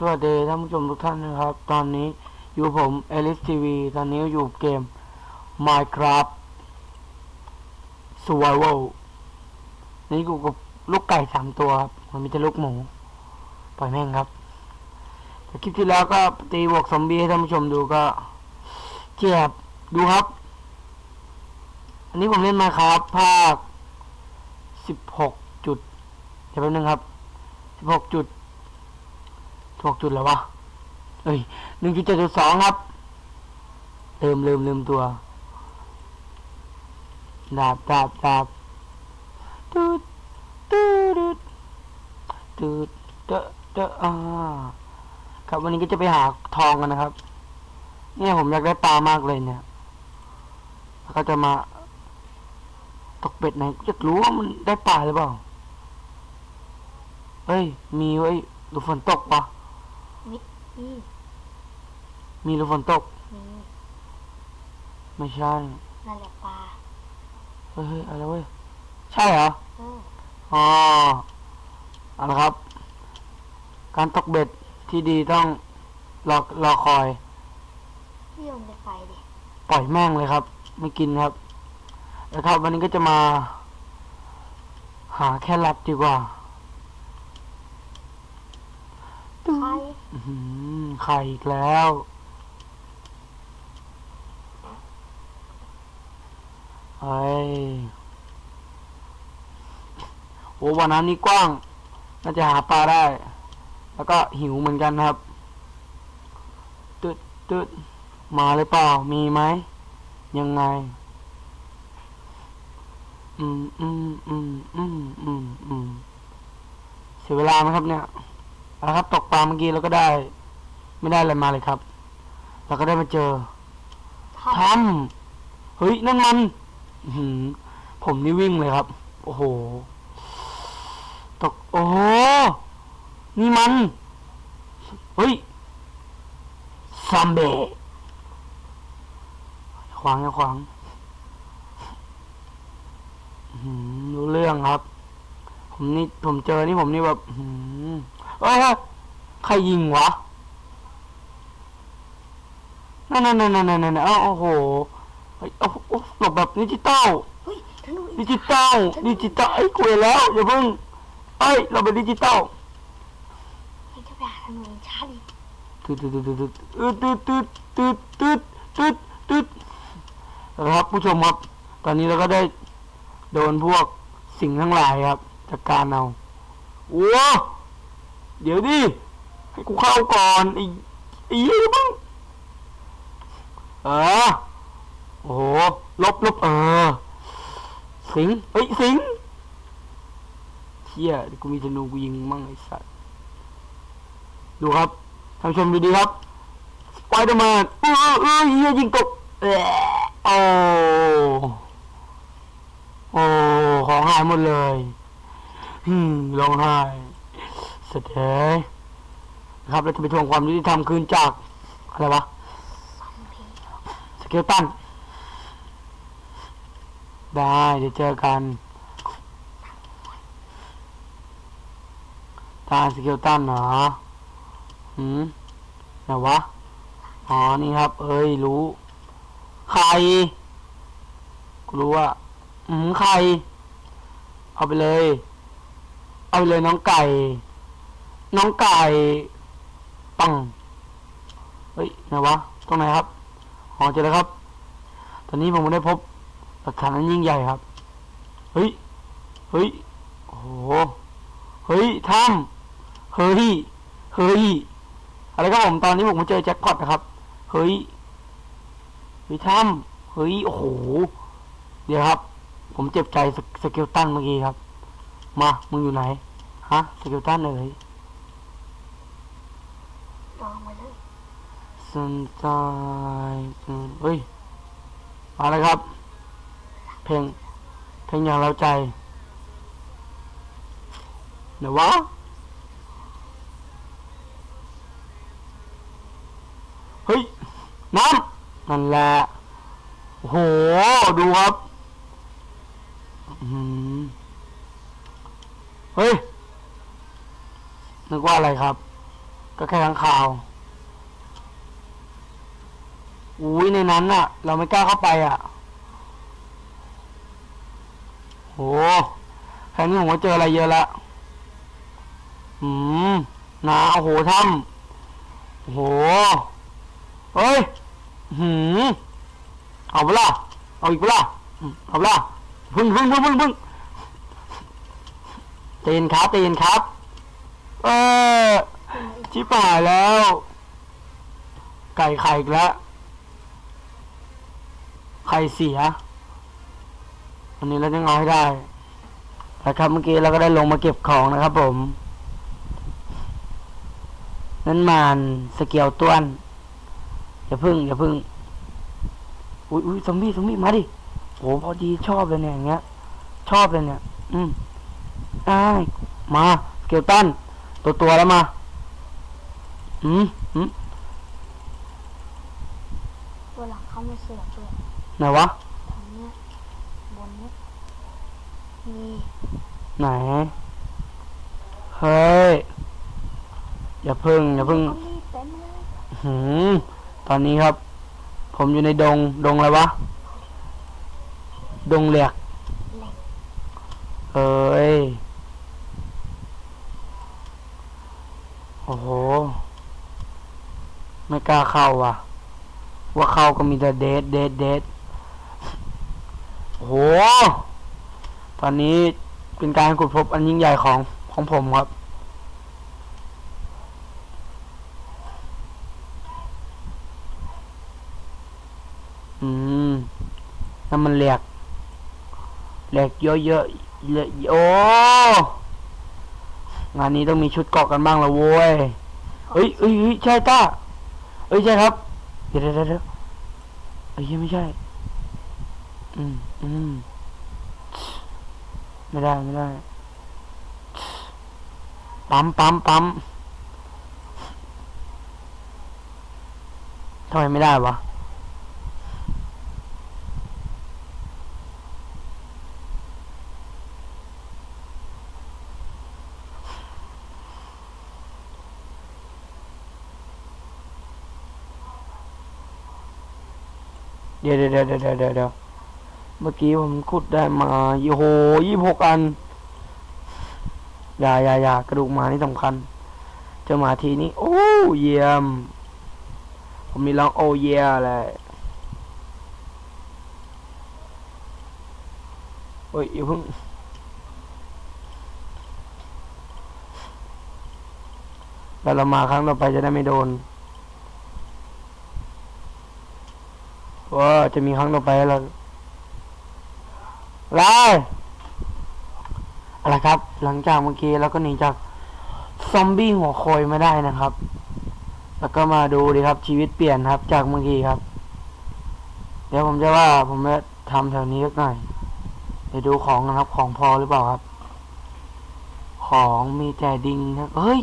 สวัสดีท่านผู้ชมทุกท่านนะครับ ตอนนี้อยู่ผมเอลิสทีวีตอนนี้อยู่เกม Minecraft Survival นี่กูกับลูกไก่สามตัวครับมันมีแต่ลูกหมู ปล่อยแม่งครับแต่คลิปที่แล้วก็ตีบวกซอมบี้ให้ท่านผู้ชมดูก็เจ็บดูครับ อันนี้ผมเล่นมาครับภาคสิบหกจุดเดี๋ยวแป๊บนึงครับสิบหกจุด หกจุดแล้ววะเอ้ยหนึ่งจุดเจ็ดจุดสองครับลืมลืมลืมตัวดาบดาบดาบตืดตืดตืดเดอะเดอะอ่าครับวันนี้ก็จะไปหาทองกันนะครับ เนี่ยผมอยากได้ปลามากเลยเนี่ยแล้วก็จะมาตกเบ็ดไหนอยากรู้ว่ามันได้ปลาหรือเปล่าเฮ้ย มีไว้ดูฝนตกปะ นี่มีดูฝนตก นี่ไม่ใช่ นั่นแหละปลาเฮ้ยเฮ้ยอะไรเว้ย ใช่เหรอ เอออ๋อเอาละครับ การตกเบ็ดที่ดีต้องรอรอคอย พี่ลงไปไฟดิปล่อยแม่งเลยครับ ไม่กินครับ แล้วครับวันนี้ก็จะมา หาแค่รัดดีกว่า ใคร อื้อหือ ไข่อีกแล้วเฮ้ยโอ้วันน้ำนี้กว้าง น่าจะหาปลาได้ แล้วก็หิวเหมือนกันครับตึดตึดมาหรือเปล่า มีไหม ยังไง อืมอืมอืมอืมอืมอืมเสียเวลาไหมครับเนี่ยเอะครับตกปลาเมื่อกี้เราก็ได้ ไม่ได้อะไรมาเลยครับ เราก็ได้มาเจอทถ้ำเฮ้ยนั่นมันอื้อหือผมนี่วิ่งเลยครับ โอ้โห ตก โอ้โห นี่มัน เฮ้ยซัมเบะขวางอย่าขวางอื้อหือรู้เรื่องครับ ผมนี่ผมเจอนี่ผมนี่แบบอื้อหือเอ้ยเฮ้ยใครยิงวะ นั่นนั่นนั่นนั่นนั่นเอ้าโอ้โหเฮ้ยโอ้โหหลบแบบดิจิตอลำเฮ้ยธนูดิจิตอลดิจิตอลไอ้ยคุยแล้วอย่าเพิ่งเอ้ยเราเป็นดิจิตอลเฮ้ยจะไปหาธนูช้าดิตืดตืดตืดตืดตืดตืดตืดตืดตืดตืดครับผู้ชมครับ ตอนนี้เราก็ได้โดนพวกสิ่งทั้งหลายครับจัดการเอาโอ้เดี๋ยวดิให้กูเข้าก่อนไอ้ไอ้ยี่บ้าง เออโอ้โหลบลบเออ สิงเฮ้ยสิงเชี่ยดิกูมีธนูกูยิงมั่งไอ้สัตว์ดูครับท่านชมดูดีครับสไปเดอร์แมนเออเออเฮียยิงตกเออโอ้โอ้ของหายหมดเลยฮึมร้องไห้เสร็จเลยครับเราจะไปทวงความยุติธรรมคืนจากอะไรวะ สเกลตันได้เดี๋ยวเจอกันตาสเกลตันเหรอหืมไหนวะ อ๋อ นี่ครับ เอ้ย รู้ ใคร กูรู้ว่าอืมใคร เอาไปเลย เอาไปเลยน้องไก่ น้องไก่ ปัง เฮ้ย ไหนวะ ตรงไหนครับ อ๋อเจอแล้วครับ ตอนนี้ผมได้พบหลักฐานอันยิ่งใหญ่ครับ เฮ้ย เฮ้ย โอ้โห เฮ้ยถ้ำเฮ้ย เฮ้ย อะไรครับผมตอนนี้ผมมาเจอแจ็คพอตนะครับ เฮ้ยเฮ้ยถ้ำเฮ้ย โอ้โห เดี๋ยวครับ ผมเจ็บใจสเกลตันเมื่อกี้ครับ มา มึงอยู่ไหน ฮะ สเกลตันเอ๋ยลองมาเลย สนใจเฮ้ยมาแล้วครับ เพลง เพลงอย่างเราใจเดี๋ยววะเฮ้ยน้ำนั่นแหละโห ดูครับเฮ้ยนึกว่าอะไรครับ ก็แค่ข้างข่าว อุ้ยในนั้นน่ะ เราไม่กล้าเข้าไปอะโหแค่นี้ผมก็เจออะไรเยอะละอืมนาโอ้โหถ้ำโอ้โหเฮ้ยหืมเอาเปล่าเอาอีกเปล่าเอาเปล่าพึ่งพึ่งพึ่งพึ่งพึ่งตีนครับตีนครับ เออชิบหายแล้ว ไก่ไข่อีกแล้ว ไข่เสียอันนี้เราจะเอาให้ได้นะครับเมื่อกี้เราก็ได้ลงมาเก็บของนะครับ ผมนั่นมันสเกียวต้วนอย่าพึ่งอย่าพึ่งอุ้ยอุ้ยซอมบี้ซอมบี้มาดิโหพอดีชอบเลยเนี่ยอย่างเงี้ย ชอบเลยเนี่ย อืมอ้ายมาสเกลตันตัวตัวแล้วมา อืมอืมตัวหลังเขาไม่เสือกด้วย ไหนวะตรงเนี้ยบนเนี้ยมีไหน เฮ้ย อย่าพึ่ง อย่าพึ่งเขามีเต็มเลยหืมตอนนี้ครับ ผมอยู่ในดง ดงอะไรวะ ดงเหลียกแหล่งเอ้ย โอ้โห ไม่กล้าเข้าว่ะ ว่าเข้าก็มีแต่เดทเดทเดท โอ้โห ตอนนี้เป็นการขุดพบอันยิ่งใหญ่ของของผมครับ อืมนั่นมันเหล็กเหล็กเยอะๆเยอะโอ้งานนี้ต้องมีชุดเกาะกันบ้างละโว้ยเอ้ยเอ้ยเอ้ยใช่ต้าเอ้ยใช่ครับ เดี๋ยวเดี๋ยวเดี๋ยวเอ้ยไม่ใช่ อืม อืมไม่ได้ไม่ได้ ปั๊มปั๊มปั๊มทำไมไม่ได้วะเดี๋ยวเดี๋ยวเดี๋ยวเดี๋ยวเดี๋ยว เมื่อกี้ผมขุดได้มาโอ้โหยี่หกอัน อย่าอย่าอย่ากระดูกหมานี่สำคัญ เจอหมาทีนี้ โอ้เยี่ยม ผมมีร้องโอเยี่ยเลยโอ้ยอย่าเพิ่งแล้วเรามาครั้งต่อไปจะได้ไม่โดนว่าจะมีครั้งต่อไปแล้ว ไล่อะไรครับ หลังจากเมื่อกี้เราก็หนีจากซอมบี้หัวโคยมาได้นะครับ แล้วก็มาดูดิครับชีวิตเปลี่ยนครับ จากเมื่อกี้ครับ เดี๋ยวผมจะว่าผมจะทำแถวนี้สักหน่อยเดี๋ยวดูของนะครับ ของพอหรือเปล่าครับ ของมีแต่ดิงครับเฮ้ย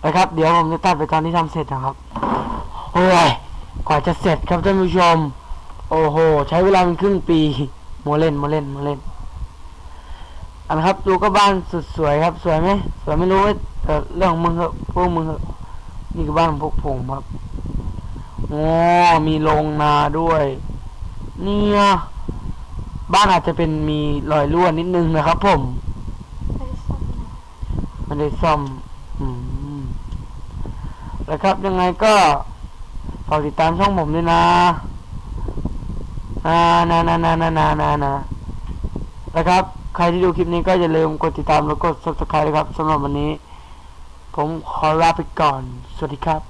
ไปครับ เดี๋ยวผมจะตัดไปตอนที่ทำเสร็จนะครับโอ้ยกว่าจะเสร็จครับท่านผู้ชม โอ้โห ใช้เวลาเป็นครึ่งปี โมเล่นโมเล่นโมเล่นอันครับดูก็บ้านสุดสวยครับ สวยไหมสวยไม่รู้ว่าแต่เรื่องของมึงเหอะพวกมึงเหอะนี่คือบ้านพวกผมครับโอ้มีโรงนาด้วย เนี่ยบ้านอาจจะเป็นมีรอยรั่วนิดนึงนะครับ ผมไม่ได้ซ่อมนะได้ซ่อมอืมแล้วครับยังไงก็ฝากติดตามช่องผมด้วยนะ อ่านานานานานานานะนะครับ ใครที่ดูคลิปนี้ก็อย่าลืมกดติดตามแล้วกด subscribe นะครับสำหรับวันนี้ ผมขอลาไปก่อน สวัสดีครับ